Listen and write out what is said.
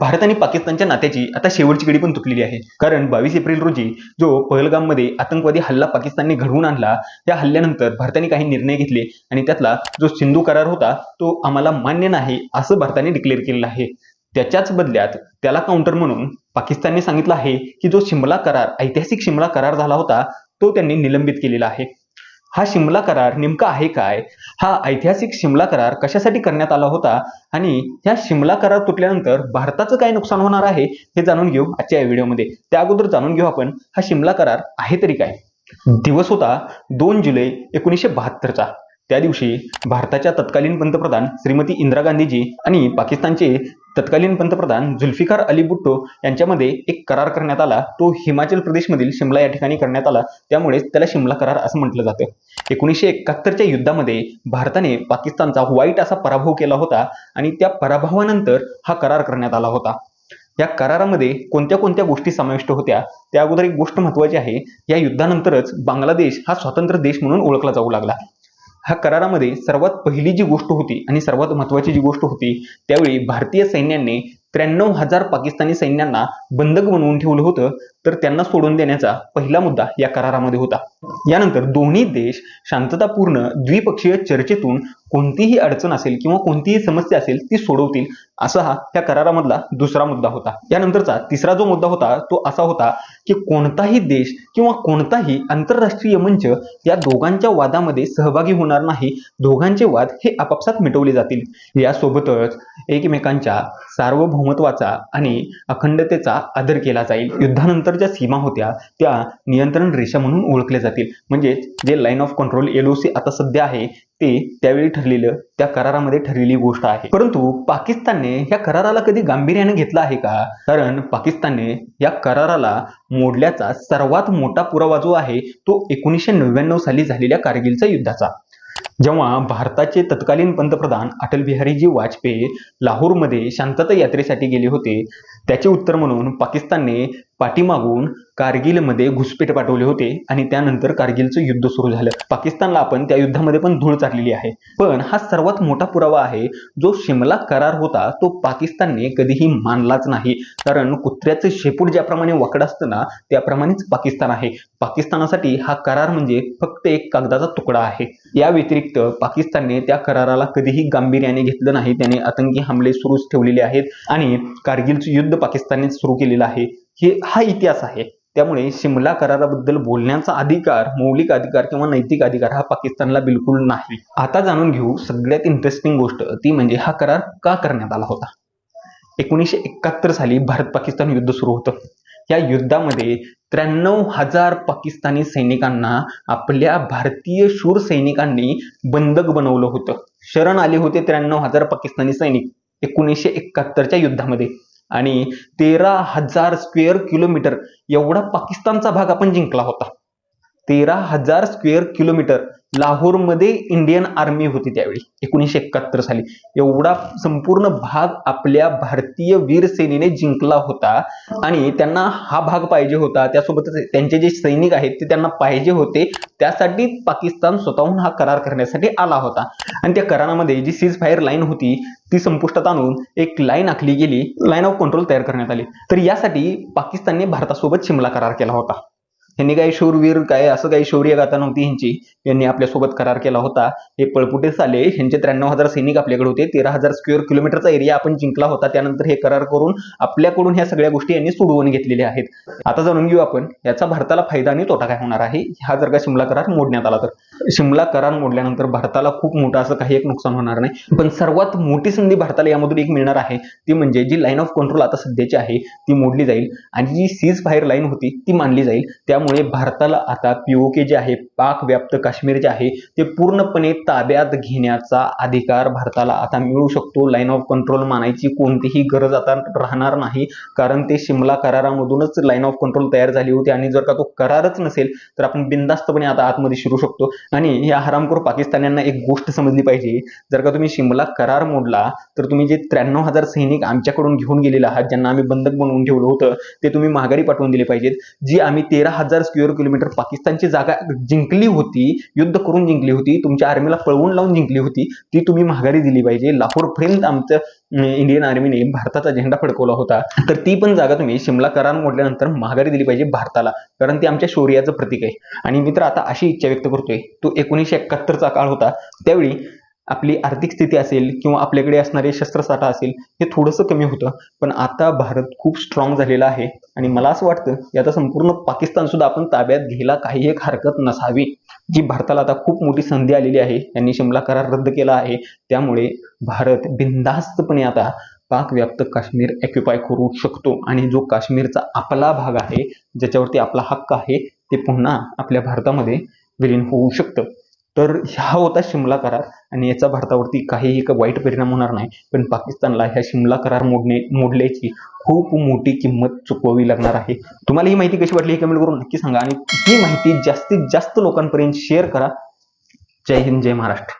भारत आणि पाकिस्तानच्या नात्याची आता शेवटची गडी पण तुटलेली आहे. कारण बावीस एप्रिल रोजी जो पहलगाममध्ये आतंकवादी हल्ला पाकिस्तानने घडवून आणला त्या हल्ल्यानंतर भारताने काही निर्णय घेतले आणि त्यातला जो सिंधू करार होता तो आम्हाला मान्य नाही असं भारताने डिक्लेअर केलेलं आहे. त्याच्याच बदल्यात त्याला काउंटर म्हणून पाकिस्तानने सांगितलं आहे की जो शिमला करार ऐतिहासिक शिमला करार झाला होता तो त्यांनी निलंबित केलेला आहे. हा शिमला करार नेमका आहे काय? हा ऐतिहासिक शिमला करार कशासाठी करण्यात आला होता? आणि ह्या शिमला करार तुटल्यानंतर भारताचं काय नुकसान होणार आहे हे जाणून घेऊ आजच्या या व्हिडिओमध्ये. त्या अगोदर जाणून घेऊ आपण हा शिमला करार आहे तरी काय? दिवस होता दोन जुलै एकोणीसशे बहात्तरचा. त्या दिवशी भारताच्या तत्कालीन पंतप्रधान श्रीमती इंदिरा गांधीजी आणि पाकिस्तानचे तत्कालीन पंतप्रधान जुल्फिकार अली भुट्टो यांच्यामध्ये एक करार करण्यात आला. तो हिमाचल प्रदेशमधील शिमला या ठिकाणी करण्यात आला. त्यामुळेच त्याला शिमला करार असं म्हटलं जातं. एकोणीसशे एकाहत्तरच्या युद्धामध्ये भारताने पाकिस्तानचा वाईट असा पराभव केला होता आणि त्या पराभवानंतर हा करार करण्यात आला होता. या करारामध्ये कोणत्या कोणत्या गोष्टी समाविष्ट होत्या? त्या अगोदर एक गोष्ट महत्वाची आहे. या युद्धानंतरच बांगलादेश हा स्वतंत्र देश म्हणून ओळखला जाऊ लागला. हा करारामध्ये सर्वात पहिली जी गोष्ट होती आणि सर्वात महत्वाची जी गोष्ट होती त्यावेळी भारतीय सैन्याने त्र्याण्णव हजार पाकिस्तानी सैन्यांना बंधक बनवून ठेवलं होतं तर त्यांना सोडून देण्याचा पहिला मुद्दा या करारामध्ये होता. यानंतर दोन्ही देश शांततापूर्ण द्विपक्षीय चर्चेतून कोणतीही अडचण असेल किंवा कोणतीही समस्या असेल ती सोडवतील असा हा त्या करारामधला दुसरा मुद्दा होता. यानंतरचा तिसरा जो मुद्दा होता तो असा होता की कोणताही देश किंवा कोणताही आंतरराष्ट्रीय मंच या दोघांच्या वादामध्ये सहभागी होणार नाही. दोघांचे वाद हे आपापसात मिटवले जातील. यासोबतच एकमेकांच्या सार्वभौमत्वाचा आणि अखंडतेचा आदर केला जाईल. युद्धानंतर ज्या सीमा होत्या त्या नियंत्रण रेषा म्हणून ओळखल्या जातील. म्हणजे जे लाईन ऑफ कंट्रोल एलओसी आता सध्या आहे ते त्यावेळी ठरलेलं त्या करारामध्ये ठरलेली गोष्ट आहे. परंतु पाकिस्तानने या कराराला कधी गांभीर्याने घेतलं आहे का? कारण पाकिस्तानने या कराराला मोडल्याचा सर्वात मोठा पुरावा जो आहे तो एकोणीसशे नव्याण्णव साली झालेल्या कारगिलच्या युद्धाचा. जेव्हा भारताचे तत्कालीन पंतप्रधान अटल बिहारीजी वाजपेयी लाहोरमध्ये शांतता यात्रेसाठी गेले होते त्याचे उत्तर म्हणून पाकिस्तानने पाठीमागून कारगिलमध्ये घुसपेट पाठवले होते आणि त्यानंतर कारगिलचं युद्ध सुरू झालं. पाकिस्तानला आपण त्या युद्धामध्ये पण धूळ चाललेली आहे. पण हा सर्वात मोठा पुरावा आहे जो शिमला करार होता तो पाकिस्तानने कधीही मानलाच नाही. कारण कुत्र्याचं शेपूट ज्याप्रमाणे वाकड असतं ना त्याप्रमाणेच पाकिस्तान आहे. पाकिस्तानासाठी हा करार म्हणजे फक्त एक कागदाचा तुकडा आहे. या व्यतिरिक्त व्यतिरिक्त पाकिस्तानने त्या कराराला कधीही गांभीर्याने घेतलं नाही. त्याने आतंकी हमले सुरूच ठेवलेले आहेत आणि कारगिलचं युद्ध पाकिस्तानने सुरू केलेलं आहे. हे हा इतिहास आहे. त्यामुळे शिमला कराराबद्दल बोलण्याचा अधिकार मौलिक अधिकार किंवा नैतिक अधिकार हा पाकिस्तानला बिलकुल नाही. आता जाणून घेऊ सगळ्यात इंटरेस्टिंग गोष्ट ती म्हणजे हा करार का करण्यात आला होता? एकोणीसशे एकाहत्तर साली भारत पाकिस्तान युद्ध सुरू होतं. या युद्धामध्ये त्र्याण्णव हजार पाकिस्तानी सैनिकांना आपल्या भारतीय शूर सैनिकांनी बंधक बनवलं होतं. शरण आले होते त्र्याण्णव हजार पाकिस्तानी सैनिक एकोणीसशे एकाहत्तरच्या युद्धामध्ये. आणि तेरा हजार स्क्वेअर किलोमीटर एवढा पाकिस्तानचा भाग आपण जिंकला होता. तेरा हजार स्क्वेअर किलोमीटर लाहोरमध्ये इंडियन आर्मी होती त्यावेळी. एकोणीसशे एकाहत्तर साली. एवढा संपूर्ण भाग आपल्या भारतीय वीर सेनेने जिंकला होता. आणि त्यांना हा भाग पाहिजे होता. त्यासोबतच त्यांचे जे सैनिक आहेत ते त्यांना पाहिजे होते. त्यासाठी पाकिस्तान स्वतःहून हा करार करण्यासाठी आला होता. आणि त्या करारामध्ये जी सीज फायर लाईन होती ती संपुष्टात आणून एक लाईन आखली गेली. लाईन ऑफ कंट्रोल तयार करण्यात आली. तर यासाठी पाकिस्तानने भारतासोबत शिमला करार केला होता. यांनी काही शूरवीर काय असं काही शौर्य गाथा नव्हती ह्यांची. यांनी आपल्यासोबत करार केला होता. हे पळपुटे आले ह्यांचे त्र्याण्णव हजार सैनिक आपल्याकडे होते. तेरा हजार स्क्वेअर किलोमीटरचा एरिया आपण जिंकला होता. त्यानंतर हे करार करून आपल्याकडून ह्या सगळ्या गोष्टी यांनी सोडवून घेतलेल्या आहेत. आता जाणून घेऊ आपण याचा भारताला फायदा आणि तोटा काय होणार आहे? हा जर का शिमला करार मोडण्यात आला तर. शिमला करार मोडल्यानंतर भारताला खूप मोठं असं काही एक नुकसान होणार नाही. पण सर्वात मोठी संधी भारताला यामधून एक मिळणार आहे ती म्हणजे जी लाईन ऑफ कंट्रोल आता सध्याची आहे ती मोडली जाईल. आणि जी सीज फायर लाईन होती ती मानली जाईल. त्यामुळे भारताला आता पीओके जे आहे पाक व्याप्त काश्मीर जे आहे ते पूर्णपणे ताब्यात घेण्याचा अधिकार भारताला आता मिळू शकतो. लाईन ऑफ कंट्रोल मानायची कोणतीही गरज आता राहणार नाही. कारण ते शिमला करारामधूनच लाईन ऑफ कंट्रोल तयार झाली होती आणि जर का तो करारच नसेल तर आपण बिंदास्तपणे आता आतमध्ये शिरू शकतो. आणि या हरामखोर पाकिस्तान्यांना एक गोष्ट समजली पाहिजे. जर का तुम्ही शिमला करार मोडला तर तुम्ही जे त्र्याण्णव हजार सैनिक आमच्याकडून घेऊन गेलेले आहात ज्यांना आम्ही बंधक बनवून ठेवलं होतं ते तुम्ही माघारी पाठवून दिले पाहिजेत. जी आम्ही तेरा हजार हजार स्क्युअर किलोमीटर पाकिस्तानची जागा जिंकली होती युद्ध करून जिंकली होती तुमच्या आर्मीला पळवून लावून जिंकली होती ती तुम्ही माघारी दिली पाहिजे. लाहोर लाहोरपर्यंत आमचं इंडियन आर्मीने भारताचा झेंडा फडकवला होता. तर ती पण जागा तुम्ही शिमला करार मोडल्यानंतर माघारी दिली पाहिजे भारताला कारण ती आमच्या शौर्याचं प्रतीक आहे. आणि मित्र आता अशी इच्छा व्यक्त करतोय. तो एकोणीसशे एकाहत्तरचा काळ होता. त्यावेळी आपली आर्थिक स्थिती असेल किंवा आपल्याकडे असणारे शस्त्रसाठा असेल हे थोडंसं कमी होतं. पण आता भारत खूप स्ट्रॉंग झालेला आहे आणि मला असं वाटतं की आता संपूर्ण पाकिस्तान सुद्धा आपण ताब्यात घ्यायला काही एक हरकत नसावी. जी भारताला आता खूप मोठी संधी आलेली आहे यांनी शिमला करार रद्द केला आहे. त्यामुळे भारत बिनधास्तपणे आता पाकव्याप्त काश्मीर ऑक्युपाय करू शकतो. आणि जो काश्मीरचा आपला भाग आहे ज्याच्यावरती आपला हक्क आहे ते पुन्हा आपल्या भारतामध्ये विलीन होऊ शकतं. तर हा होता शिमला करार आणि याचा भारतावरती काहीही एक वाईट परिणाम होणार नाही. पण पाकिस्तानला ह्या शिमला करार मोडणे मोडल्याची खूप मोठी किंमत चुकवावी लागणार आहे. तुम्हाला ही माहिती कशी वाटली हे कमेंट करून नक्की सांगा आणि ही माहिती जास्तीत जास्त लोकांपर्यंत शेअर करा. जय हिंद जय महाराष्ट्र.